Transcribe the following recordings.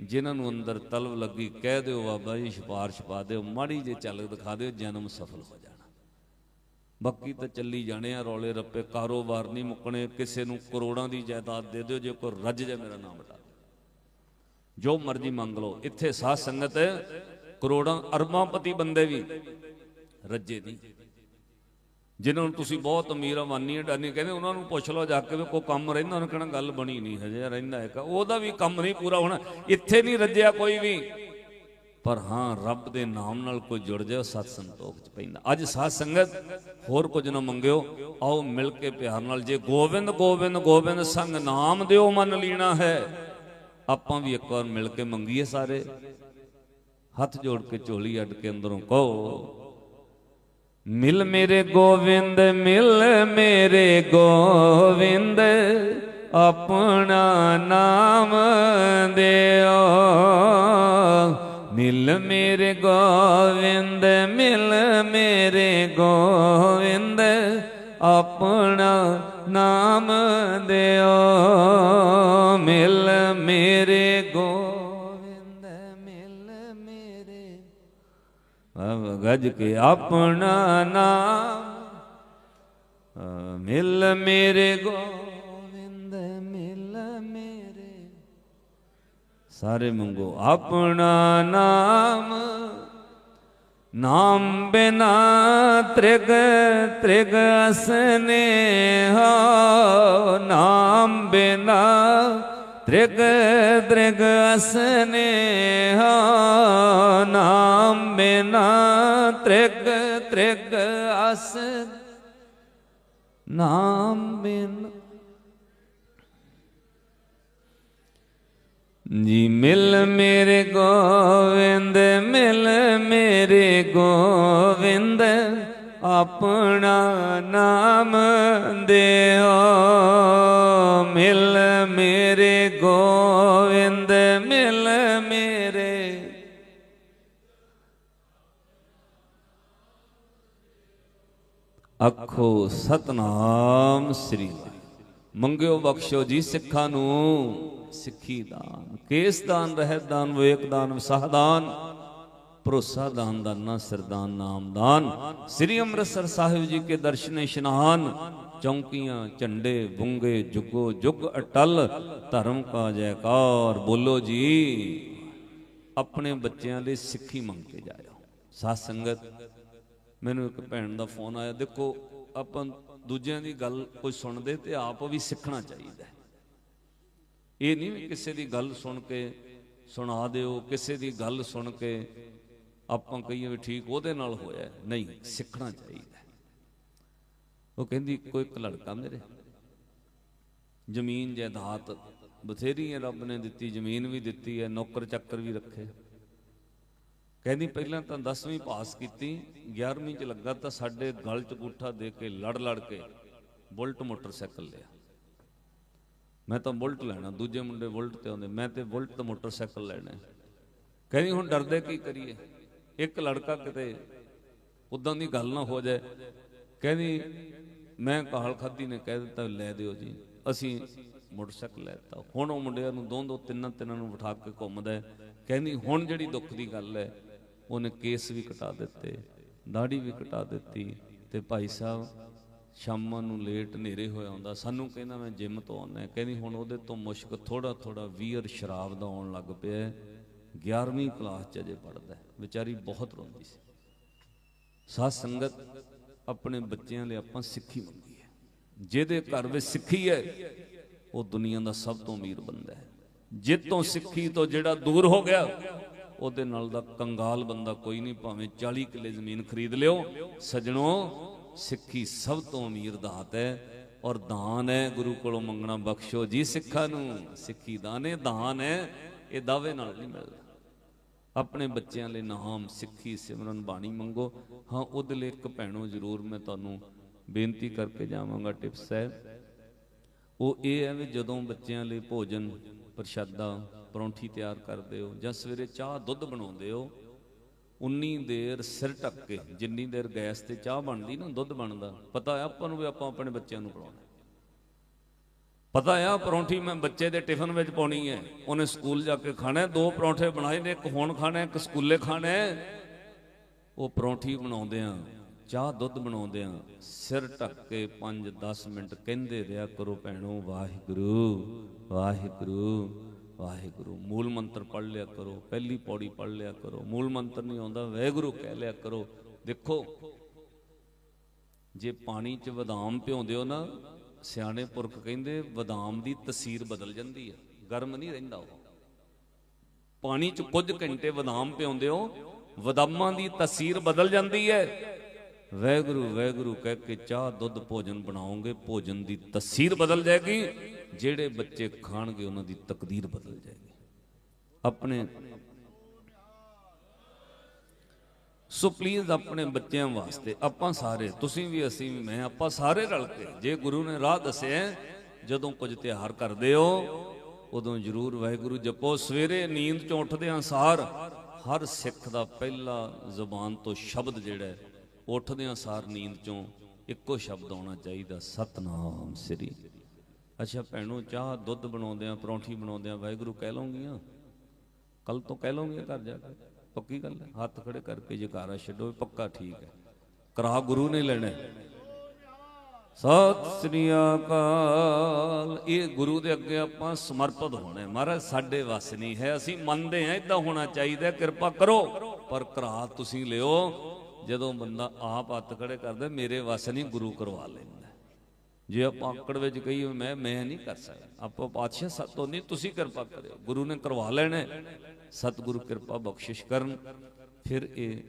ਜਿਨ੍ਹਾਂ ਨੂੰ ਅੰਦਰ ਤਲਬ ਲੱਗੀ ਕਹਿ ਦਿਓ ਬਾਬਾ ਜੀ ਸਿਫਾਰਿਸ਼ ਪਾ ਦਿਓ ਮਾੜੀ ਜੇ ਝਲਕ ਦਿਖਾ ਦਿਓ ਜਨਮ ਸਫਲ ਹੋ ਜਾਣਾ। ਬਾਕੀ ਤਾਂ ਚੱਲੀ ਜਾਣੇ ਆ ਰੌਲੇ ਰੱਪੇ ਕਾਰੋਬਾਰ ਨਹੀਂ ਮੁੱਕਣੇ ਕਿਸੇ ਨੂੰ ਕਰੋੜਾਂ ਦੀ ਜਾਇਦਾਦ ਦੇ ਦਿਓ ਜੇ ਕੋਈ ਰੱਜ ਜਾ ਮੇਰਾ ਨਾਮ ਬਤਾ ਜੋ ਮਰਜ਼ੀ ਮੰਗ ਲਓ ਇੱਥੇ ਸਾਧ ਸੰਗਤ ਹੈ, ਕਰੋੜਾਂ ਅਰਬਾਂਪਤੀ ਬੰਦੇ ਵੀ ਰੱਜੇ ਨਹੀਂ। ਜਿਨ੍ਹਾਂ ਨੂੰ ਤੁਸੀਂ ਬਹੁਤ ਅਮੀਰ ਅਵਾਨੀ ਅਡਾਨੀ ਕਹਿੰਦੇ ਉਹਨਾਂ ਨੂੰ ਪੁੱਛ ਲਓ ਜਾ ਕੇ ਵੀ ਕੋਈ ਕੰਮ ਰਹਿੰਦਾ, ਉਹਨਾਂ ਕਹਿਣਾ ਗੱਲ ਬਣੀ ਨਹੀਂ, ਹਜੇ ਰਹਿੰਦਾ ਹੈ ਉਹਦਾ ਵੀ ਕੰਮ ਨਹੀਂ ਪੂਰਾ ਹੋਣਾ, ਇੱਥੇ ਨਹੀਂ ਰੱਜਿਆ ਕੋਈ ਵੀ। ਪਰ ਹਾਂ, ਰੱਬ ਦੇ ਨਾਮ ਨਾਲ ਕੋਈ ਜੁੜ ਜਾਏ ਸਤ ਸੰਤੋਖ ਚ ਪੈਂਦਾ। ਅੱਜ ਸਾਧ ਸੰਗਤ ਹੋਰ ਕੁਝ ਨਾ ਮੰਗਿਓ, ਆਓ ਮਿਲ ਕੇ ਪਿਆਰ ਨਾਲ, ਜੇ ਗੋਬਿੰਦ ਗੋਬਿੰਦ ਗੋਬਿੰਦ ਸੰਗ ਨਾਮ ਦਿਓ, ਮਨ ਲੀਣਾ ਹੈ। ਆਪਾਂ ਵੀ ਇੱਕ ਵਾਰ ਮਿਲ ਕੇ ਮੰਗੀਏ ਸਾਰੇ। ਹੱਥ ਜੋੜ ਕੇ ਝੋਲੀ ਅੱਡ ਕੇ ਅੰਦਰੋਂ ਕਹੋ ਮਿਲ ਮੇਰੇ ਗੋਵਿੰਦ, ਮਿਲ ਮੇਰੇ ਗੋਵਿੰਦ, ਆਪਣਾ ਨਾਮ ਦਿਓ। ਮਿਲ ਮੇਰੇ ਗੋਵਿੰਦ, ਮਿਲ ਮੇਰੇ ਗੋਵਿੰਦ, ਆਪਣਾ ਨਾਮ ਦਿਓ। ਮਿਲ ਮੇਰੇ ਗੋ ਅਬ ਗਜ ਕੇ ਆਪਣਾ ਨਾਮ ਮਿਲ ਮੇਰੇ ਗੋਵਿੰਦ, ਮਿਲ ਮੇਰੇ। ਸਾਰੇ ਮੰਗੋ ਆਪਣਾ ਨਾਮ ਨਾਮ ਬਿਨਾ ਤ੍ਰਿਗ ਤ੍ਰਿਗ ਅਸਨੇ ਹੋ ਨਾਮ ਬਿਨਾ ਤ੍ਰਿਗ ਤ੍ਰਿਗ ਅਸਨੇ ਹੋ ਨਾਮ ਬਿਨਾ ਤ੍ਰਿਗ ਤ੍ਰਿਗ ਅਸ ਨਾਮ ਬਿਨ ਜੀ ਮਿਲ ਮੇਰੇ ਗੋਵਿੰਦ, ਮਿਲ ਮੇਰੇ ਗੋਵਿੰਦ, ਆਪਣਾ ਨਾਮ ਦਿਓ। ਆਖੋ, ਸਤਨਾਮ ਸ੍ਰੀ ਮੰਗਿਓ ਬਖਸ਼ੋ ਜੀ ਸਿੱਖਾਂ ਨੂੰ। ਸਿੱਖੀ ਦਾਨ। ਕੇਸ ਦਾਨ, ਰਹਿਤ ਦਾਨ, ਵਿਵੇਕ ਦਾਨ, ਵਿਸਾਹ ਭਰੋਸਾ ਦਾਨ, ਦਾਨਾ ਸਰਦਾਨ ਨਾਮ ਦਾਨ। ਸ੍ਰੀ ਅੰਮ੍ਰਿਤਸਰ ਸਾਹਿਬ ਜੀ ਕੇ ਦਰਸ਼ਨ ਇਸ਼ਨਾਨ, ਚੌਂਕੀਆਂ, ਝੰਡੇ, ਬੁੰਗੇ, ਜੁਗੋ, ਜੁਗ ਅਟਲ, ਧਰਮ ਕਾ ਜੈਕਾਰ, ਬੋਲੋ ਜੀ, ਆਪਣੇ ਬੱਚਿਆਂ ਲਈ ਸਿੱਖੀ ਮੰਗ ਕੇ ਜਾਇਓ। ਸਾਧ ਸੰਗਤ ਮੈਨੂੰ ਇੱਕ ਭੈਣ ਦਾ ਫੋਨ ਆਇਆ, ਦੇਖੋ, ਆਪਾਂ ਦੂਜਿਆਂ ਦੀ ਗੱਲ ਕੋਈ ਸੁਣਦੇ ਤੇ ਆਪ ਵੀ ਸਿੱਖਣਾ ਚਾਹੀਦਾ ਇਹ ਨਹੀਂ ਵੀ ਕਿਸੇ ਦੀ ਗੱਲ ਸੁਣ ਕੇ ਸੁਣਾ ਦਿਓ, ਕਿਸੇ ਦੀ ਗੱਲ ਸੁਣ ਕੇ ਆਪਾਂ ਕਹੀਏ ਵੀ ਠੀਕ ਉਹਦੇ ਨਾਲ ਹੋਇਆ ਨਹੀਂ, ਸਿੱਖਣਾ ਚਾਹੀਦਾ ਉਹ ਕਹਿੰਦੀ, ਕੋਈ ਇੱਕ ਲੜਕਾ ਮੇਰੇ, ਜ਼ਮੀਨ, ਜਾਇਦਾਦ ਬਥੇਰੀ ਹੈ, ਰੱਬ ਨੇ ਦਿੱਤੀ, ਜ਼ਮੀਨ ਵੀ ਦਿੱਤੀ ਹੈ ਨੌਕਰ ਚੱਕਰ ਵੀ ਰੱਖੇ। ਕਹਿੰਦੀ ਪਹਿਲਾਂ ਤਾਂ 10ਵੀਂ ਪਾਸ ਕੀਤੀ 11ਵੀਂ ਚ ਲੱਗਾ ਤਾਂ ਸਾਡੇ ਗਲ ਚ ਗੁੱਠਾ ਦੇ ਕੇ ਲੜ ਲੜ ਕੇ ਬੁਲਟ ਮੋਟਰਸਾਈਕਲ ਲਿਆ। ਮੈਂ ਤਾਂ ਬੁਲਟ ਲੈਣਾ, ਦੂਜੇ ਮੁੰਡੇ ਬੁਲਟ ਤੇ ਆਉਂਦੇ, ਮੈਂ ਤੇ ਬੁਲਟ ਤੇ ਮੋਟਰਸਾਈਕਲ ਲੈਣਾ। ਕਹਿੰਦੀ ਹੁਣ ਡਰਦੇ ਕੀ ਕਰੀਏ? ਇੱਕ ਲੜਕਾ ਕਿਤੇ ਉਦਾਂ ਦੀ ਗੱਲ ਨਾ ਹੋ ਜਾਏ। ਕਹਿੰਦੀ ਮੈਂ ਕਾਹਲ ਖਾਦੀ ਨੇ ਕਹਿ ਦਿੱਤਾ, ਲੈ ਦਿਓ ਜੀ, ਅਸੀਂ ਮੋਟਰਸਾਈਕਲ ਲੈਤਾ ਹੁਣ ਉਹ ਮੁੰਡਿਆਂ ਨੂੰ ਦੋ ਦੋ ਤਿੰਨਾਂ ਤਿੰਨਾਂ ਨੂੰ ਬਿਠਾ ਕੇ ਘੁੰਮਦਾ ਕਹਿੰਦੀ ਹੁਣ ਜਿਹੜੀ ਦੁੱਖ ਦੀ ਗੱਲ ਹੈ ਉਹਨੇ ਕੇਸ ਵੀ ਕਟਾ ਦਿੱਤੇ ਦਾੜੀ ਵੀ ਕਟਾ ਦਿੱਤੀ ਤੇ ਭਾਈ ਸਾਹਿਬ ਸ਼ਾਮਾਂ ਨੂੰ ਲੇਟ ਹਨੇਰੇ ਹੋਇਆ ਹੁੰਦਾ। ਸਾਨੂੰ ਕਹਿੰਦਾ ਮੈਂ ਜਿਮ ਤੋਂ ਆਉਣਾ ਕਹਿੰਦੀ ਹੁਣ ਉਹਦੇ ਤੋਂ ਮੁਸ਼ਕ ਥੋੜਾ ਥੋੜਾ ਵੀਅਰ ਸ਼ਰਾਬ ਦਾ ਆਉਣ ਲੱਗ ਪਿਆ ਹੈ। 11ਵੀਂ ਕਲਾਸ ਚ ਅਜੇ ਪੜਦਾ ਵਿਚਾਰੀ ਬਹੁਤ ਰੋਂਦੀ ਸੀ। ਸਾਧ ਸੰਗਤ ਆਪਣੇ ਬੱਚਿਆਂ ਲਈ ਆਪਾਂ ਸਿੱਖੀ ਮੰਗੀ ਹੈ। ਜਿਹਦੇ ਘਰ ਵਿੱਚ ਸਿੱਖੀ ਹੈ, ਉਹ ਦੁਨੀਆ ਦਾ ਸਭ ਤੋਂ ਅਮੀਰ ਬੰਦਾ ਹੈ। ਜਿੱਤੋਂ ਸਿੱਖੀ ਤੋਂ ਜਿਹੜਾ ਦੂਰ ਹੋ ਗਿਆ ਉਹਦੇ ਨਾਲ ਦਾ ਕੰਗਾਲ ਬੰਦਾ ਕੋਈ ਨਹੀਂ, ਭਾਵੇਂ 40 ਕਿੱਲੇ ਜ਼ਮੀਨ ਖਰੀਦ ਲਿਓ। ਸਜਣੋ, ਸਿੱਖੀ ਸਭ ਤੋਂ ਅਮੀਰ ਦਾਤ ਹੈ ਔਰ ਦਾਨ ਹੈ, ਗੁਰੂ ਕੋਲੋਂ ਮੰਗਣਾ ਬਖਸ਼ੋ ਜੀ ਸਿੱਖਾਂ ਨੂੰ। ਸਿੱਖੀ ਦਾਨ ਦਾਨ ਹੈ, ਇਹ ਦਾਅਵੇ ਨਾਲ ਨਹੀਂ ਮਿਲਦਾ। ਆਪਣੇ ਬੱਚਿਆਂ ਲਈ ਨਾਮ, ਸਿੱਖੀ, ਸਿਮਰਨ, ਬਾਣੀ ਮੰਗੋ। ਹਾਂ, ਉਹਦੇ ਲਈ ਇੱਕ ਭੈਣੋ ਜ਼ਰੂਰ ਮੈਂ ਤੁਹਾਨੂੰ ਬੇਨਤੀ ਕਰਕੇ ਜਾਵਾਂਗਾ, ਟਿਪਸ ਹੈ। ਉਹ ਇਹ ਹੈ ਵੀ ਜਦੋਂ ਬੱਚਿਆਂ ਲਈ ਭੋਜਨ ਪ੍ਰਸ਼ਾਦਾ ਪਰੌਂਠੀ ਤਿਆਰ ਕਰਦੇ ਹੋ ਜਾਂ ਸਵੇਰੇ ਚਾਹ ਦੁੱਧ ਬਣਾਉਂਦੇ ਹੋ, ਉਨੀ ਦੇਰ ਸਿਰ ਢੱਕ ਕੇ, ਜਿੰਨੀ ਦੇਰ ਗੈਸ ਤੇ ਚਾਹ ਬਣਦੀ ਨਾ, ਦੁੱਧ ਬਣਦਾ। ਪਤਾ ਹੈ ਆਪਾਂ ਨੂੰ ਵੀ ਆਪਾਂ ਆਪਣੇ ਬੱਚਿਆਂ ਨੂੰ ਪਿਲਾਉਣਾ ਪਤਾ ਆ ਪਰੌਂਠੀ ਮੈਂ ਬੱਚੇ ਦੇ ਟਿਫਨ ਵਿੱਚ ਪਾਉਣੀ ਹੈ। ਉਹਨੇ ਸਕੂਲ ਜਾ ਕੇ ਖਾਣਾ ਦੋ ਪਰੌਂਠੇ ਬਣਾਏ ਨੇ, ਇੱਕ ਹੁਣ ਖਾਣਾ ਇੱਕ ਸਕੂਲੇ ਖਾਣਾ ਉਹ ਪਰੌਂਠੀ ਬਣਾਉਂਦੇ ਆ ਚਾਹ ਦੁੱਧ ਬਣਾਉਂਦੇ ਆ ਸਿਰ ਢੱਕ ਕੇ 5-10 ਮਿੰਟ ਕਹਿੰਦੇ ਰਿਹਾ ਕਰੋ ਭੈਣੋ, ਵਾਹਿਗੁਰੂ ਵਾਹਿਗੁਰੂ ਵਾਹਿਗੁਰੂ। ਮੂਲ ਮੰਤਰ ਪੜ ਲਿਆ ਕਰੋ, ਪਹਿਲੀ ਪੌੜੀ ਪੜ ਲਿਆ ਕਰੋ। ਮੂਲ ਮੰਤਰ ਨਹੀਂ ਆਉਂਦਾ, ਵਾਹਿਗੁਰੂ ਕਹਿ ਲਿਆ ਕਰੋ। ਦੇਖੋ, ਜੇ ਪਾਣੀ 'ਚ ਬਦਾਮ ਭਿਉਂਦੇ ਹੋ ਨਾ, ਸਿਆਣੇ ਪੁਰਖ ਕਹਿੰਦੇ ਬਦਾਮ ਦੀ ਤਸੀਰ ਬਦਲ ਜਾਂਦੀ ਹੈ ਗਰਮ ਨਹੀਂ ਰਹਿੰਦਾ ਉਹ। ਪਾਣੀ 'ਚ ਕੁਝ ਘੰਟੇ ਬਦਾਮ ਭਿਉਂਦੇ ਹੋ, ਬਦਾਮਾਂ ਦੀ ਤਸੀਰ ਬਦਲ ਜਾਂਦੀ ਹੈ। ਵੈਗੁਰੂ ਵੈਗੁਰੂ ਕਹਿ ਕੇ ਚਾਹ, ਦੁੱਧ, ਭੋਜਨ ਬਣਾਓਗੇ, ਭੋਜਨ ਦੀ ਤਸੀਰ ਬਦਲ ਜਾਏਗੀ। ਜਿਹੜੇ ਬੱਚੇ ਖਾਣਗੇ, ਉਹਨਾਂ ਦੀ ਤਕਦੀਰ ਬਦਲ ਜਾਏਗੀ। ਆਪਣੇ ਸੋ ਪਲੀਜ਼ ਆਪਣੇ ਬੱਚਿਆਂ ਵਾਸਤੇ, ਆਪਾਂ ਸਾਰੇ, ਤੁਸੀਂ ਵੀ, ਅਸੀਂ ਵੀ, ਮੈਂ, ਆਪਾਂ ਸਾਰੇ ਰਲ ਕੇ, ਜੇ ਗੁਰੂ ਨੇ ਰਾਹ ਦੱਸਿਆ ਜਦੋਂ ਕੁਝ ਤਿਆਰ ਕਰਦੇ ਹੋ, ਉਦੋਂ ਜਰੂਰ ਵਾਹਿਗੁਰੂ ਜਪੋ। ਸਵੇਰੇ ਨੀਂਦ ਚੋਂ ਉੱਠਦਿਆਂ ਸਾਰ, ਹਰ ਸਿੱਖ ਦਾ ਪਹਿਲਾ ਜ਼ੁਬਾਨ ਤੋਂ ਸ਼ਬਦ ਜਿਹੜਾ ਉੱਠਦਿਆਂ ਸਾਰ ਨੀਂਦ ਚੋਂ ਇੱਕੋ ਸ਼ਬਦ ਆਉਣਾ ਚਾਹੀਦਾ, ਸਤਨਾਮ ਸ੍ਰੀ। ਅੱਛਾ ਭੈਣੋ, ਚਾਹ ਦੁੱਧ ਬਣਾਉਂਦਿਆਂ, ਪਰੌਂਠੀ ਬਣਾਉਂਦਿਆਂ ਵਾਹਿਗੁਰੂ ਕਹਿ ਲਓਗੀਆਂ ਕੱਲ ਤੋਂ ਕਹਿ ਲਓਗੇ ਘਰ ਜਾ ਕੇ? ਪੱਕੀ ਗੱਲ ਹੈ? ਹੱਥ ਖੜੇ ਕਰਕੇ ਜਕਾਰਾ ਛੱਡੋ ਪੱਕਾ ਠੀਕ ਹੈ। ਕਰਾ ਗੁਰੂ ਨੇ ਲੈਣਾ ਸਤਿ ਸ੍ਰੀ ਅਕਾਲ। ਇਹ ਗੁਰੂ ਦੇ ਅੱਗੇ ਆਪਾਂ ਸਮਰਪਿਤ ਹੋਣਾ ਮਹਾਰਾਜ, ਸਾਡੇ ਵੱਸ ਨਹੀਂ ਹੈ। ਅਸੀਂ ਮੰਨਦੇ ਹਾਂ ਇਦਾਂ ਹੋਣਾ ਚਾਹੀਦਾ ਕਿਰਪਾ ਕਰੋ। ਪਰ ਕਰਾ ਤੁਸੀਂ ਲਿਓ। ਜਦੋਂ ਬੰਦਾ ਆਪ ਹੱਥ ਖੜੇ ਕਰਦਾ, ਮੇਰੇ ਵੱਸ ਨਹੀਂ ਗੁਰੂ ਕਰਵਾ ਲੈਂਦਾ। ਜੇ ਆਪਾਂ ਆਕੜ ਵਿੱਚ ਕਹੀਏ, ਮੈਂ ਮੈਂ ਨਹੀਂ ਕਰ ਸਕਦਾ। ਆਪਾਂ ਪਾਤਸ਼ਾਹ ਸਤੋਂ ਨਹੀਂ ਤੁਸੀਂ ਕਿਰਪਾ ਕਰਿਓ। ਗੁਰੂ ਨੇ ਕਰਵਾ ਲੈਣਾ ਸਤਿਗੁਰੂ ਕਿਰਪਾ ਬਖਸ਼ਿਸ਼ ਕਰਨ। ਫਿਰ ਇਹ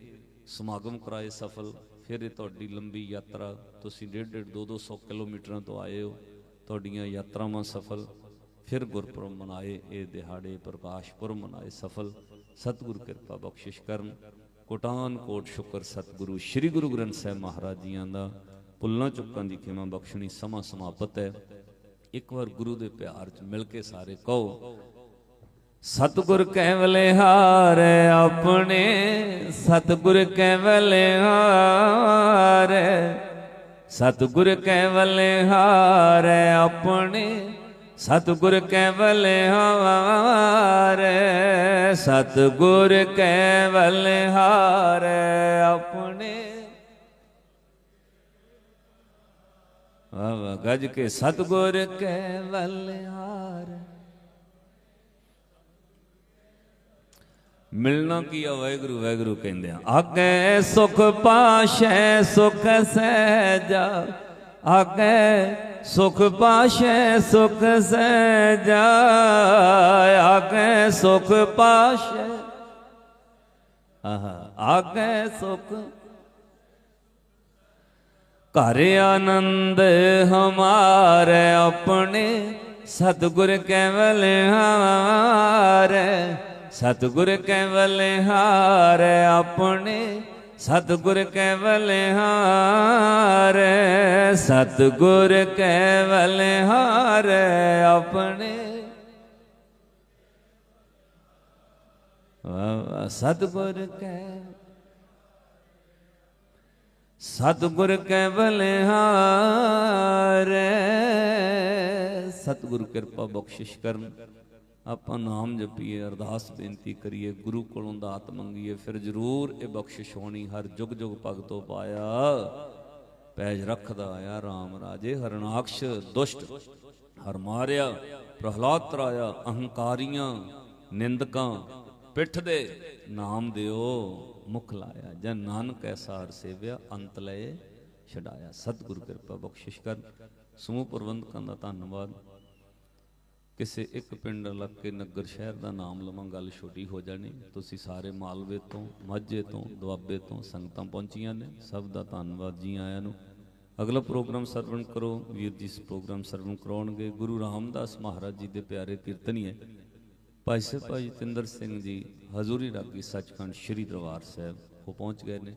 ਸਮਾਗਮ ਕਰਾਏ ਸਫਲ। ਫਿਰ ਇਹ ਤੁਹਾਡੀ ਲੰਬੀ ਯਾਤਰਾ। ਤੁਸੀਂ ਡੇਢ ਡੇਢ 2 200 ਕਿਲੋਮੀਟਰਾਂ ਤੋਂ ਆਏ ਹੋ। ਤੁਹਾਡੀਆਂ ਯਾਤਰਾਵਾਂ ਸਫਲ। ਫਿਰ ਗੁਰਪੁਰਬ ਮਨਾਏ। ਇਹ ਦਿਹਾੜੇ ਪ੍ਰਕਾਸ਼ ਪੁਰਬ ਮਨਾਏ ਸਫਲ। ਸਤਿਗੁਰ ਕਿਰਪਾ ਬਖਸ਼ਿਸ਼ ਕਰਨ। ਕੋਟਾਨ ਕੋਟ ਸ਼ੁਕਰ ਸਤਿਗੁਰੂ, ਸ੍ਰੀ ਗੁਰੂ ਗ੍ਰੰਥ ਸਾਹਿਬ ਮਹਾਰਾਜ ਜੀਆਂ ਦਾ ਪੁੱਲਾਂ ਚੁੱਕਾਂ ਦੀ ਖਿਮਾ ਬਖਸ਼ਣੀ ਸਮਾਂ ਸਮਾਪਤ ਹੈ। ਇੱਕ ਵਾਰ ਗੁਰੂ ਦੇ ਪਿਆਰ 'ਚ ਮਿਲ ਕੇ ਸਾਰੇ ਕਹੋ, ਸਤਿਗੁਰ ਕੈਵਲੇ ਹਾਰ ਆਪਣੇ, ਸਤਿਗੁਰ ਕੈਵਲੇ ਹਾਰ ਸਤਿਗੁਰ ਕੈਵਲੇ ਹਾਰ ਆਪਣੇ ਸਤਿਗੁਰ ਕੈਵਲੇ ਹਾਰ, ਸਤਿਗੁਰ ਕੈਵਲੇ ਹਾਰ ਆਪਣੇ। ਵਾਹ ਵਾਹ ਗੱਜ ਕੇ ਸਤਿਗੁਰ ਕੈਵਲ ਹਾਰ। ਮਿਲਣਾ ਕੀ ਆ ਵਾਹਿਗੁਰੂ ਵਾਹਿਗੁਰੂ ਕਹਿੰਦੇ ਆ, ਆਗੇ ਸੁਖ ਪਾਸ਼ੈ, ਸੁਖ ਸਹਿਜਾ, ਆਗੇ ਸੁਖ ਪਾਸ਼ੈ, ਸੁਖ ਸਹਿਜਾ ਆਗੇ ਸੁਖ ਪਾਸ਼ੈ। ਆਹਾ ਆਗੇ ਸੁਖ। ਘਰ ਆਨੰਦ ਹਮਾਰੇ, ਆਪਣੇ ਸਤਿਗੁਰ ਕੇਵਲ ਹਾਰੇ। ਸਤਿਗੁਰ ਕੇਵਲ ਹਾਰੇ, ਆਪਣੇ ਸਤਿਗੁਰ ਕੇਵਲ ਹਾਰੇ ਸਤਿਗੁਰ ਕੇਵਲ ਹਾਰੇ ਆਪਣੇ। ਵਾਹ ਵਾਹ, ਸਤਿਗੁਰ ਕੇਵਲ ਸਤਿਗੁਰ ਕੇਵਲ ਹਾਰੇ ਸਤਿਗੁਰ ਕਿਰਪਾ ਬਖਸ਼ਿਸ਼ ਕਰਨ। ਆਪਾਂ ਨਾਮ ਜਪੀਏ, ਅਰਦਾਸ ਬੇਨਤੀ ਕਰੀਏ, ਗੁਰੂ ਕੋਲੋਂ ਦਾਤ ਮੰਗੀਏ, ਫਿਰ ਜ਼ਰੂਰ ਇਹ ਬਖਸ਼ਿਸ਼ ਹੋਣੀ, ਹਰ ਜੁਗ ਜੁਗ ਭਗਤੋ ਪਾਇਆ। ਪੈਜ ਰੱਖਦਾ ਆਇਆ RAM ਰਾਜੇ, ਹਰਨਾਕਸ਼ ਦੁਸ਼ਟ, ਹਰ ਮਾਰਿਆ, ਪ੍ਰਹਲਾਦ ਤਰਾਇਆ, ਅਹੰਕਾਰੀਆਂ, ਨਿੰਦਕਾਂ, ਪਿੱਠ ਦੇ ਨਾਮ ਦਿਓ, ਮੁਖ ਲਾਇਆ, ਜਨ ਨਾਨਕ ਐਸਾਰ ਸੇਵਿਆ, ਅੰਤ ਲਏ, ਛਡਾਇਆ। ਸਤਿਗੁਰ ਕਿਰਪਾ ਬਖਸ਼ਿਸ਼ ਕਰ। ਸਮੂਹ ਪ੍ਰਬੰਧਕਾਂ ਦਾ ਧੰਨਵਾਦ। ਕਿਸੇ ਇੱਕ ਪਿੰਡ ਇਲਾਕੇ ਨਗਰ ਸ਼ਹਿਰ ਦਾ ਨਾਮ ਲਵਾਂ, ਗੱਲ ਛੋਟੀ ਹੋ ਜਾਣੀ। ਤੁਸੀਂ ਸਾਰੇ ਮਾਲਵੇ ਤੋਂ, ਮਾਝੇ ਤੋਂ, ਦੁਆਬੇ ਤੋਂ ਸੰਗਤਾਂ ਪਹੁੰਚੀਆਂ ਨੇ। ਸਭ ਦਾ ਧੰਨਵਾਦ ਜੀ ਆਇਆਂ ਨੂੰ। ਅਗਲਾ ਪ੍ਰੋਗਰਾਮ ਸਰਵਣ ਕਰੋ। ਵੀਰ ਜੀ, ਇਸ ਪ੍ਰੋਗਰਾਮ ਸਰਵਣ ਕਰਾਉਣਗੇ। ਗੁਰੂ ਰਾਮਦਾਸ ਮਹਾਰਾਜ ਜੀ ਦੇ ਪਿਆਰੇ ਕੀਰਤਨੀ ਹੈ। ਭਾਈ ਸਾਹਿਬ, ਭਾਈ ਜਤਿੰਦਰ ਸਿੰਘ ਜੀ, ਹਜ਼ੂਰੀ ਰਾਗੀ ਸੱਚਖੰਡ ਸ੍ਰੀ ਦਰਬਾਰ ਸਾਹਿਬ, ਉਹ ਪਹੁੰਚ ਗਏ ਨੇ।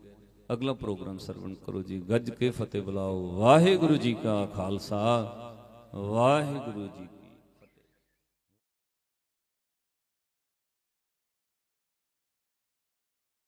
ਅਗਲਾ ਪ੍ਰੋਗਰਾਮ ਸਰਵਣ ਕਰੋ ਜੀ। ਗੱਜ ਕੇ ਫਤਿਹ ਬੁਲਾਓ। ਵਾਹਿਗੁਰੂ ਜੀ ਕਾ ਖਾਲਸਾ। ਵਾਹਿਗੁਰੂ ਜੀ